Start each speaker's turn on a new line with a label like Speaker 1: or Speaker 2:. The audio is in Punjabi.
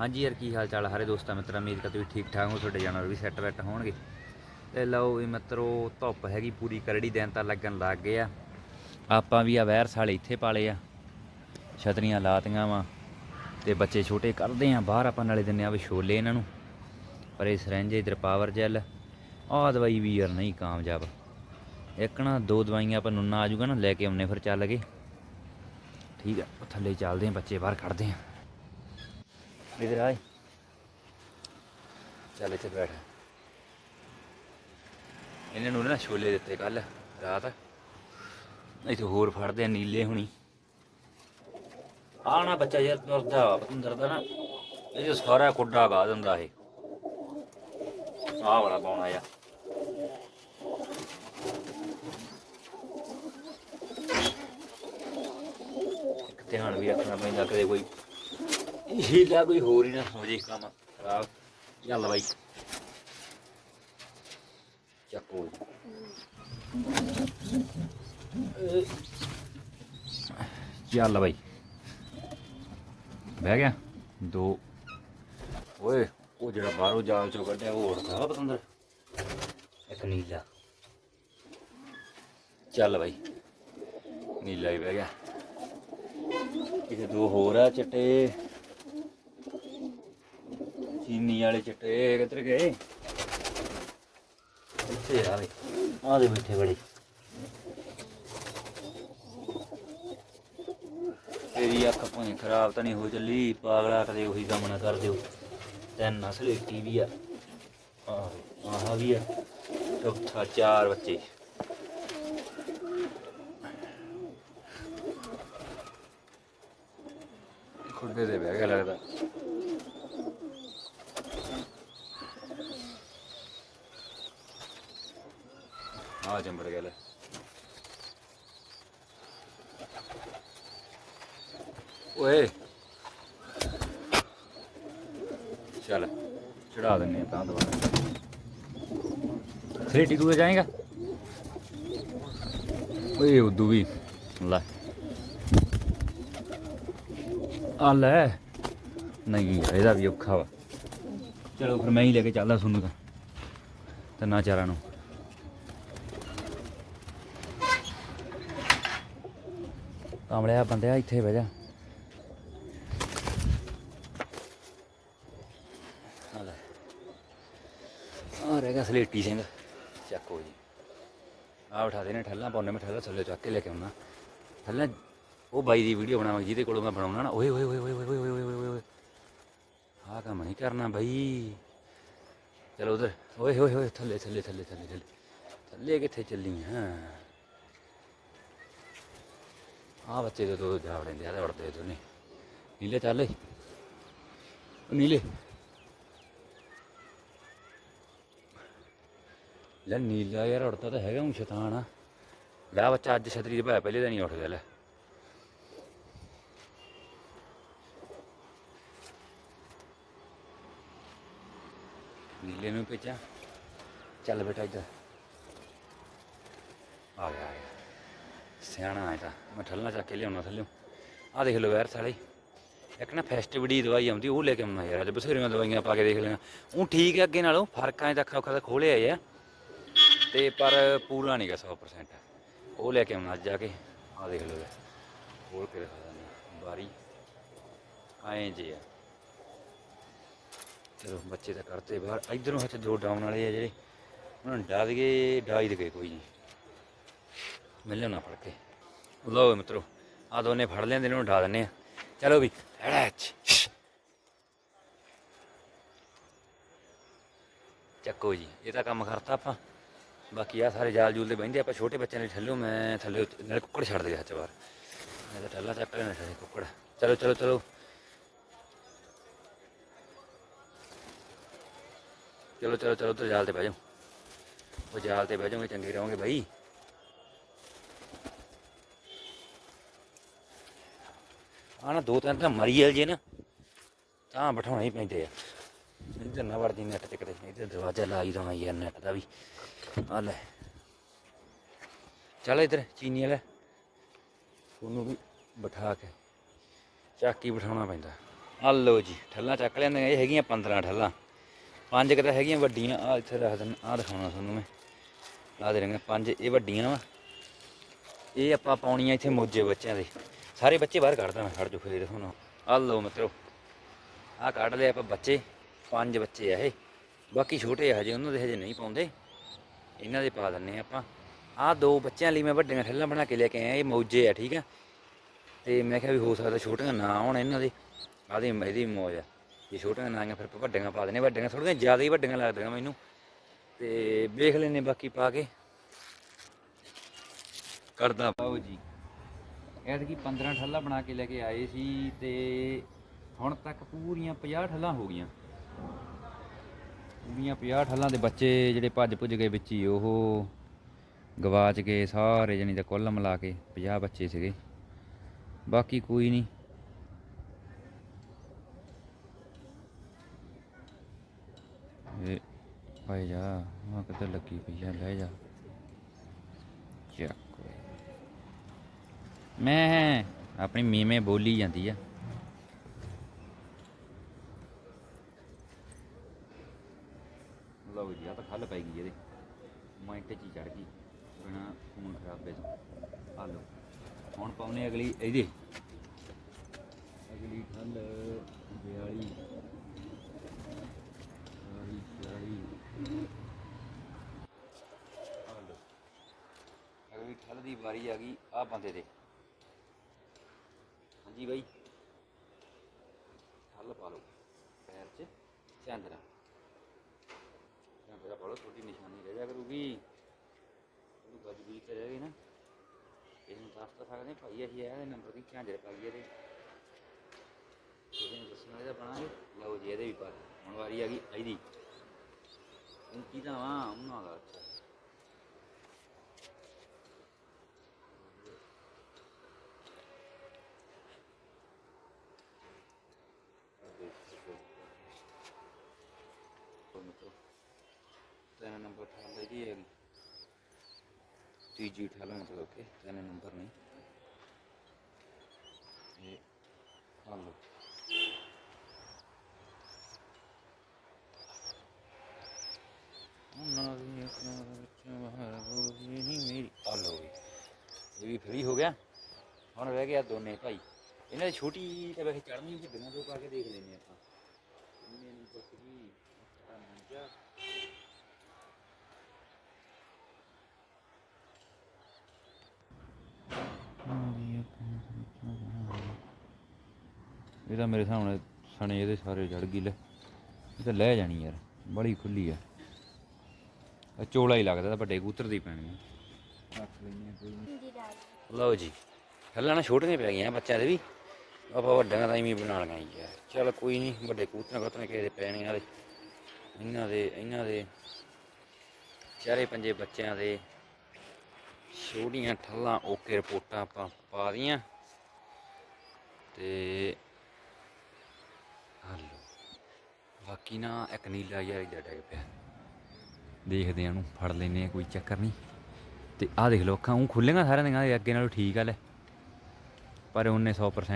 Speaker 1: ਹਾਂਜੀ ਯਾਰ, ਕੀ ਹਾਲ ਚਾਲ ਆ ਸਾਰੇ ਦੋਸਤਾਂ ਮਿੱਤਰਾਂ? ਉਮੀਦ ਕਰਦੇ ਵੀ ਠੀਕ ਠਾਕ ਹੋ, ਤੁਹਾਡੇ ਜਾਨਵਰ ਵੀ ਸੈੱਟ ਵੈੱਟ ਹੋਣਗੇ। ਤੇ ਲਓ ਵੀ ਮਿੱਤਰੋ, ਧੁੱਪ ਹੈਗੀ ਪੂਰੀ, ਕਰੜੀ ਦਿਨ ਤਾਂ ਲੱਗਣ ਲੱਗ ਗਏ ਆ। ਆਪਾਂ ਵੀ ਆ ਵੈਰ ਸਾਲੇ ਇੱਥੇ ਪਾਲੇ ਆ। ਛਤਰੀਆਂ ਲਾਤੀਆਂ ਵਾ ਤੇ ਬੱਚੇ ਛੋਟੇ ਕਰਦੇ ਆ, ਬਾਹਰ ਆਪਾਂ ਨਾਲੇ ਦਿੰਨੇ ਆ ਵੀ ਛੋਲੇ ਇਹਨਾਂ ਨੂੰ। ਪਰ ਇਹ ਸਰੰਜ, ਇਧਰ ਪਾਵਰ ਜੈਲ, ਆਹ ਦਵਾਈ ਵੀ ਯਾਰ ਨਹੀਂ ਕਾਮਯਾਬ। ਇੱਕ ਨਾ, ਦੋ ਦਵਾਈਆਂ ਆਪਾਂ ਨੂੰ ਨਾ ਆ ਜਾਊਗਾ ਨਾ, ਲੈ ਕੇ ਆਉਨੇ ਫਿਰ ਚੱਲ ਗਏ ਠੀਕ ਆ, ਥੱਲੇ ਚੱਲਦੇ ਆ, ਬੱਚੇ ਬਾਹਰ ਕੱਢਦੇ ਆ। ਇਧਰ ਆਏ ਚੱਲ ਇੱਥੇ ਬੈਠ ਇਹਨਾਂ ਨੂੰ ਨਾ ਛੋਲੇ ਦਿੱਤੇ ਕੱਲ ਰਾਤ। ਇੱਥੇ ਹੋਰ ਫੜਦੇ ਆ ਨੀਲੇ ਹੁਣੀ। ਆ ਨਾ ਬੱਚਾ ਯਾਰ ਤੁਰਦਾ, ਪਤੰਦਰ ਦਾ ਨਾ। ਇਹ ਸਾਰਾ ਕੁੱਡਾ ਗਾ ਦਿੰਦਾ ਇਹ। ਆਹ ਵਾਲਾ ਪਾਉਣਾ ਆ ਧਿਆਨ ਵੀ ਰੱਖਣਾ ਪੈਂਦਾ, ਕਦੇ ਕੋਈ ਹੀਲਾ ਕੋਈ ਹੋਰ ਹੀ ਨਾ ਹੋ ਜੇ ਕੰਮ ਖਰਾਬ। ਚੱਲ ਬਾਈ। ਚੱਕੋ ਚੱਲ ਬਾਈ। ਬਹਿ ਗਿਆ। ਦੋ। ਓਏ, ਉਹ ਜਿਹੜਾ ਬਾਹਰੋਂ ਜਾਲ ਚੋਂ ਕੱਢਿਆ, ਉਹ ਉੜਦਾ ਵਾ ਪਤੰਦਰ। ਇੱਕ ਨੀਲਾ। ਚੱਲ ਬਾਈ। ਨੀਲਾ ਹੀ ਬਹਿ ਗਿਆ। ਇਹਦੇ ਦੋ ਹੋਰ ਆ ਚਿੱਟੇ। ਚੀਨੀ ਵਾਲੇ ਚਿੱਟੇ ਕਿੱਧਰ ਗਏ? ਇੱਥੇ ਆ ਵੇ। ਆ ਦੇ ਬੈਠੇ ਬੜੇ। ਤੇਰੀ ਅੱਖ ਭਾਵੇਂ ਖਰਾਬ ਤਾਂ ਨਹੀਂ ਹੋ ਚੱਲੀ, ਪਾਗਲਾ ਕਦੇ ਉਹੀ ਕੰਮ ਨਾ ਕਰ ਦਿਓ। ਤਿੰਨ ਨਸਲ ਟੀਵੀ ਆ। ਆਹ ਆਹ ਵੀ ਆ। ਚੌਥਾ, ਚਾਰ ਬੱਚੇ। ਖੁੱਡੇ ਦੇ ਬਹਿ ਗਿਆ ਲੱਗਦਾ ਆ ਜੰਬੜ ਗਿਆ ਲੈ ਓਏ। ਚੱਲ, ਚੜਾ ਦਿੰਨੇ ਆ ਤਾਂ ਦੁਬਾਰਾ। ਥ੍ਰੀ ਟੂ ਜਾਏਗਾ? ਓਏ, ਉਦੋਂ ਵੀ। ਲੈ। ਆ ਲੈ। ਨਹੀਂ, ਇਹਦਾ ਵੀ ਔਖਾ ਵਾ। ਚਲੋ, ਫਿਰ ਮੈਂ ਹੀ ਲੈ ਕੇ ਚੱਲਦਾ ਤੁਹਾਨੂੰ ਤਾਂ। ਤਿੰਨਾਂ ਚਾਰਾਂ ਨੂੰ। ਕਮਲਿਆ ਬੰਦਿਆ, ਇੱਥੇ ਬਹਿ ਜਾ। ਆ ਰਹਿ ਗਿਆ ਸਲੇਟੀ ਸਿੰਘ। ਚੱਕੋ ਜੀ। ਆ ਉਠਾ ਦੇ ਨੇ ਠੱਲਾਂ ਪਾਉਣੇ ਮੈਂ ਠੱਲਾਂ ਥੱਲੇ ਚੱਕ ਕੇ ਲੈ ਕੇ ਆਉਣਾ। ਠੱਲਾਂ, ਉਹ ਬਾਈ ਦੀ ਵੀਡੀਓ ਬਣਾਵਾਂ ਜਿਹਦੇ ਕੋਲੋਂ ਮੈਂ ਬਣਾਉਣਾ ਨਾ। ਓਏ ਓਏ ਓਏ ਓਏ ਓਏ ਓਏ ਓਏ ਓਏ ਓਏ। ਕੰਮ ਨਹੀਂ ਕਰਨਾ ਬਾਈ। ਚਲੋ ਉਧਰ। ਓਏ ਓਏ ਓਏ, ਥੱਲੇ ਥੱਲੇ ਥੱਲੇ ਥੱਲੇ ਥੱਲੇ। ਥੱਲੇ ਕਿੱਥੇ ਚੱਲੀ ਹਾਂ ਆ ਬੱਚੇ ਦੇ ਦੋ ਜਾ ਵੜਦੇ ਆ ਤੇ ਵੜਦੇ ਦੋਨੇ। ਨੀਲੇ ਚੱਲੇ। ਨੀਲੇ। ਲੈ ਨੀਲਾ ਯਾਰ ਉੜਦਾ ਤਾਂ ਹੈਗਾ ਹੁਣ ਸ਼ੈਤਾਨ ਆ। ਲੈ ਬੱਚਾ, ਅੱਜ ਛਤਰੀ ਦੇ ਭਾਇਆ, ਪਹਿਲੇ ਦਿਨ ਹੀ ਉੱਠ ਗਿਆ, ਲੈ। ਨੀਲੇ ਨੂੰ ਭੇਜਾਂ। ਚੱਲ ਬੇਟਾ ਇੱਧਰ। ਆ ਗਿਆ ਆ ਗਿਆ। ਸਿਆਣਾ ਹੈ ਤਾਂ। ਮੈਂ ਠੱਲਾਂ ਚੱਕ ਕੇ ਲਿਆਉਣਾ ਥੱਲੇ ਆ ਦੇਖ ਲਓ ਵੈਰ ਸਾਲੇ। ਇੱਕ ਨਾ ਫੈਸਟੀਵਿਟੀ ਦਵਾਈ ਆਉਂਦੀ, ਉਹ ਲੈ ਕੇ ਆਉਣਾ ਯਾਰ, ਅੱਜ ਬਥੇਰੀਆਂ ਦਵਾਈਆਂ ਪਾ ਕੇ ਦੇਖ ਲੈਣਾ ਉਹ ਠੀਕ ਹੈ ਅੱਗੇ ਨਾਲੋਂ, ਫ਼ਰਕ ਆਏ ਤਾਂ ਅੱਖਾਂ ਅੱਖਾਂ ਦਾ ਖੋਲੇ ਆ। ਤੇ ਪਰ ਪੂਰਾ ਨਹੀਂਗਾ 100% ਉਹ ਲੈ ਕੇ ਆਉਣਾ ਅੱਜ ਜਾ ਕੇ। ਆ ਦੇਖ ਲਓ ਖੋਲ ਕੇ ਦਿਖਾ ਦਿੰਦਾ ਬਾਰੀ। ਆਏ ਜੇ ਆ। ਚਲੋ, ਬੱਚੇ ਤਾਂ ਕਰਤੇ ਬਾਹਰ। ਇਧਰੋਂ ਹੱਥ ਦੋ ਡਾਊਨ ਵਾਲੇ ਆ ਜਿਹੜੇ। ਉਹਨਾਂ ਨੂੰ ਡਾ ਦਈਏ ਡਾ ਹੀ ਦੇ ਕੋਈ ਨਹੀਂ ਮਿਲਿਓ ਨਾ ਫੜ ਕੇ। ਲਓ ਮਿੱਤਰੋ ਆ ਦੋਨੇ ਫੜ ਲੈਂਦੇ ਨੇ ਨੂੰ ਡਾ ਦਿੰਨੇ ਆ। ਚਲੋ ਵੀ ਚੱਕੋ ਜੀ, ਇਹ ਤਾਂ ਕੰਮ ਕਰਤਾ ਆਪਾਂ। ਬਾਕੀ ਆ ਸਾਰੇ ਜਾਲ ਜੂਲ ਦੇ ਬਹਿੰਦੇ ਆਪਾਂ ਛੋਟੇ ਬੱਚਿਆਂ ਲਈ ਠੱਲੋ ਮੈਂ ਥੱਲੇ ਉੱਤੇ- ਕੁੱਕੜ ਛੱਡ ਦੇ ਹੱਥ ਬਾਹਰ। ਮੈਂ ਤਾਂ ਠੱਲਾ ਚੱਕ ਲੈਣਾ ਸੀ ਕੁੱਕੜ। ਚਲੋ ਚਲੋ ਚਲੋ। ਚਲੋ ਚਲੋ ਚਲੋ, ਉੱਧਰ ਜਾਲ ਤੇ ਬਹਿ ਜਾਓ। ਉਹ ਜਾਲ ਤੇ ਬਹਿ ਜਾਓਗੇ, ਚੰਗੇ ਰਹੋਗੇ ਬਾਈ। ਆ ਦੋ ਤਿੰਨ ਤਾਂ ਮਰੀ ਜਾਂਦੇ ਜੇ ਨਾ, ਤਾਂ ਬਿਠਾਉਣੇ ਹੀ ਪੈਂਦੇ ਆ। ਇੱਧਰ ਨਾ ਵੜਦੀ ਨੈਟ ਤੇ ਕਿਤੇ ਇੱਧਰ ਦਰਵਾਜ਼ਾ ਲਾਈ ਦਵਾਂ ਯਾਰ ਨੈਟ ਦਾ ਵੀ। ਆ ਲੈ ਚੱਲ ਇੱਧਰ, ਚੀਨੀ ਵਾਲਾ। ਉਹਨੂੰ ਵੀ ਬਿਠਾ ਕੇ ਚਾਕੀ ਬਿਠਾਉਣਾ ਪੈਂਦਾ। ਆ ਲਓ ਜੀ, ਠੱਲਾਂ ਚੱਕ ਲੈਂਦੇ ਇਹ ਹੈਗੀਆਂ 15 ਠੱਲਾਂ। ਪੰਜ ਕੁ ਹੈਗੀਆਂ, ਵੱਡੀਆਂ। ਆ ਇੱਥੇ ਰੱਖ ਦਿੰਦਾ ਆ ਦਿਖਾਉਣਾ ਤੁਹਾਨੂੰ ਮੈਂ। ਆ ਦੇ ਰੰਗੇ, ਪੰਜ, ਇਹ ਵੱਡੀਆਂ ਵਾ। ਇਹ ਆਪਾਂ ਪਾਉਣੀਆਂ ਇੱਥੇ ਮੋਜੇ ਬੱਚਿਆਂ ਦੇ। ਸਾਰੇ ਬੱਚੇ ਬਾਹਰ ਕੱਢਦਾ ਮੈਂ, ਖੜ ਜੋ ਫੇਰ ਤੁਹਾਨੂੰ। ਆ ਲਓ ਮਿੱਤਰੋ ਆ ਕੱਢ ਲਏ ਆਪਾਂ ਬੱਚੇ। ਪੰਜ ਬੱਚੇ ਆ ਇਹ। ਬਾਕੀ ਛੋਟੇ ਆ ਹਜੇ, ਉਹਨਾਂ ਦੇ ਹਜੇ ਨਹੀਂ ਪਾਉਂਦੇ। ਇਹਨਾਂ ਦੇ ਪਾ ਦਿੰਨੇ ਆਪਾਂ। ਆਹ ਦੋ ਬੱਚਿਆਂ ਲਈ ਮੈਂ ਵੱਡੀਆਂ ਠੱਲਾਂ ਬਣਾ ਕੇ ਲੈ ਕੇ ਆਇਆ, ਇਹ ਮੌਜੇ ਆ, ਠੀਕ ਆ। ਤੇ ਮੈਂ ਕਿਹਾ ਵੀ ਹੋ ਸਕਦਾ ਛੋਟੀਆਂ ਨਾ ਆਉਣ ਇਹਨਾਂ ਦੇ। ਆਦੀ ਇਹਦੀ ਮੌਜ ਆ। ਜੇ ਛੋਟੀਆਂ ਨਾ ਆਈਆਂ ਫਿਰ ਆਪਾਂ ਵੱਡੀਆਂ ਪਾ ਦੇਣੇ ਵੱਡੀਆਂ ਥੋੜੀਆਂ ਜ਼ਿਆਦਾ ਹੀ ਵੱਡੀਆਂ ਲੱਗਦੀਆਂ ਮੈਨੂੰ। ਤੇ ਵੇਖ ਲੈਨੇ ਬਾਕੀ ਪਾ ਕੇ। ਕਰਦਾ ਪਾਓ ਜੀ। ਐਤਕੀ 15 ਠੱਲਾਂ ਬਣਾ ਕੇ ਲੈ ਕੇ ਆਏ ਸੀ ਤੇ ਹੁਣ ਤੱਕ ਪੂਰੀਆਂ 50 ਠੱਲਾਂ ਹੋ ਗਈਆਂ। ਪੂਰੀਆਂ 50 ਠੱਲਾਂ ਦੇ ਬੱਚੇ ਜਿਹੜੇ ਭੱਜ ਭੁੱਜ ਗਏ ਵਿੱਚ ਹੀ, ਉਹ ਗਵਾਚ ਗਏ ਸਾਰੇ ਜਣੀ ਦਾ ਕੁੱਲ ਮਿਲਾ ਕੇ 50 ਬੱਚੇ ਸੀਗੇ। ਬਾਕੀ ਕੋਈ ਨਹੀਂ। ਇਹ ਭਾਈ ਜਾ ਮਾ ਕਿੱਧਰ ਲੱਗੀ ਪਈ ਆ, ਲੈ ਜਾ। ਚੱਕ ਮੈਂ ਆਪਣੀ ਮੀਵੇਂ ਬੋਲੀ ਜਾਂਦੀ ਆ। ਲਓ ਜੀ ਆ ਤਾਂ ਖੱਲ ਪੈ ਗਈ ਇਹਦੇ। ਮਿੰਟ ਚ ਹੀ ਚੜ ਗਈ। ਬਿਨਾ ਖੂਨ ਖਰਾਬੇ ਤੋਂ ਆ ਲਓ। ਹੁਣ ਪਾਉਨੇ ਅਗਲੀ ਇਹਦੇ। ਅਗਲੀ ਖੱਲ 42 ਅਗਲੀ ਖੱਲ ਦੀ ਵਾਰੀ ਆ ਗਈ ਆ ਬੰਦੇ ਦੇ। ਹਾਂਜੀ ਬਾਈ। ਖੱਲ ਪਾ ਲਓ। ਪੈਰ 'ਚ। ਚੰਦਰਾ ਚੰਦਰਾ ਛੋਟੀ ਨਿਸ਼ਾਨੀ ਰਹਿ ਜਾ ਕਰੂਗੀ। ਉਹ ਗੱਜ ਤੇ ਰਹਿ ਗਈ ਨਾ। ਇਹਨੂੰ ਦੱਸ ਤਾਂ ਸਕਦੇ ਭਾਈ ਅਸੀਂ ਇਹਦੇ ਨੰਬਰ ਦੀ ਝਾਂਜਰ ਪਾਈਏ ਇਹਦੇ। ਨੂੰ ਦੱਸਣਾ ਇਹਦਾ ਬਣਾਂਗੇ ਲਓ ਜੀ, ਇਹਦੇ ਵੀ ਪਾ ਹੁਣ ਵਾਰੀ ਆ ਗਈ ਇਹਦੀ ਇਹ ਕਿਹਦਾ ਵਾ ਉਹਨਾਂ ਦਾ ਅੱਛਾ ਤਿੰਨ ਨੰਬਰ ਠਾਲ ਜੀ ਹੈਗੀ ਤੀਜੀ ਠਾਲ ਮਤਲਬ ਕਿ ਤਿੰਨ ਨੰਬਰ ਨਹੀਂ। ਇਹ ਹਾਂ ਲਓ। ਉਹਨਾਂ ਦੀ ਅੱਖਾਂ ਵਿੱਚ ਬਾਹਰ ਫ੍ਰੀ ਹੋ ਗਿਆ। ਹੁਣ ਰਹਿ ਗਿਆ ਦੋਨੇ ਭਾਈ। ਇਹਨਾਂ ਦੀ ਛੋਟੀ ਤੇ ਵੈਸੇ ਚੜਨੀ ਵੱਡੀਆਂ ਤੋਂ ਪਾ ਕੇ ਦੇਖ ਲੈਨੇ ਆਪਾਂ। ਇਹਨੇ ਨਹੀਂ ਬੱਕਰੀ ਆ ਮੰਜਾ ਇਹ ਤਾਂ ਮੇਰੇ ਸਾਹਮਣੇ ਸਣੇ ਇਹਦੇ ਸਾਰੇ ਚੜ ਗਈ, ਲੈ। ਇਹ ਤਾਂ ਲੈ ਜਾਣੀ ਯਾਰ ਬੜੀ ਖੁੱਲੀ ਆ। ਚੋਲਾ ਹੀ ਲੱਗਦਾ ਤਾਂ ਵੱਡੇ ਕੂਤਰ ਦੀ ਪੈਣੀ ਰੱਖ ਲੈਣੀ ਕੋਈ ਲਓ ਜੀ, ਹੱਲਾਂ ਨਾ ਛੋਟੀਆਂ ਪੈ ਗਈਆਂ ਬੱਚਿਆਂ ਦੇ ਵੀ। ਆਪਾਂ ਵੱਡਿਆਂ ਦਾ ਇਵੇਂ ਬਣਾ ਲਈਆਂ ਯਾਰ। ਚਲ ਕੋਈ ਨਹੀਂ, ਵੱਡੇ ਕੂਤਰਾਂ ਕੂਤਰਾਂ ਕਿਸੇ ਦੇ ਪੈਣੇ ਵਾਲੇ ਇਹਨਾਂ ਦੇ ਇਹਨਾਂ ਦੇ ਚਾਰੇ ਪੰਜੇ ਬੱਚਿਆਂ ਦੇ ਛੋਟੀਆਂ ਠੱਲਾਂ ਓਕੇ ਰਿਪੋਰਟਾਂ ਆਪਾਂ ਪਾ ਦੀਆਂ। ਤੇ ਹਲੋ ਬਾਕੀ ਨਾ ਇੱਕ ਨੀਲਾ ਜਿਹਾ ਇਹਦਾ ਡਿੱਗ ਪਿਆ ਦੇਖਦੇ ਆ ਉਹਨੂੰ ਫੜ ਲੈਨੇ ਆ ਕੋਈ ਚੱਕਰ ਨਹੀਂ। ਤੇ ਆਹ ਦੇਖ ਲਓ, ਅੱਖਾਂ ਉਹ ਖੁੱਲੀਆਂ ਸਾਰਿਆਂ ਦੀਆਂ ਇਹ ਅੱਗੇ ਨਾਲੋਂ ਠੀਕ ਆ ਲੈ। ਪਰ ਉਹਨੇ 100%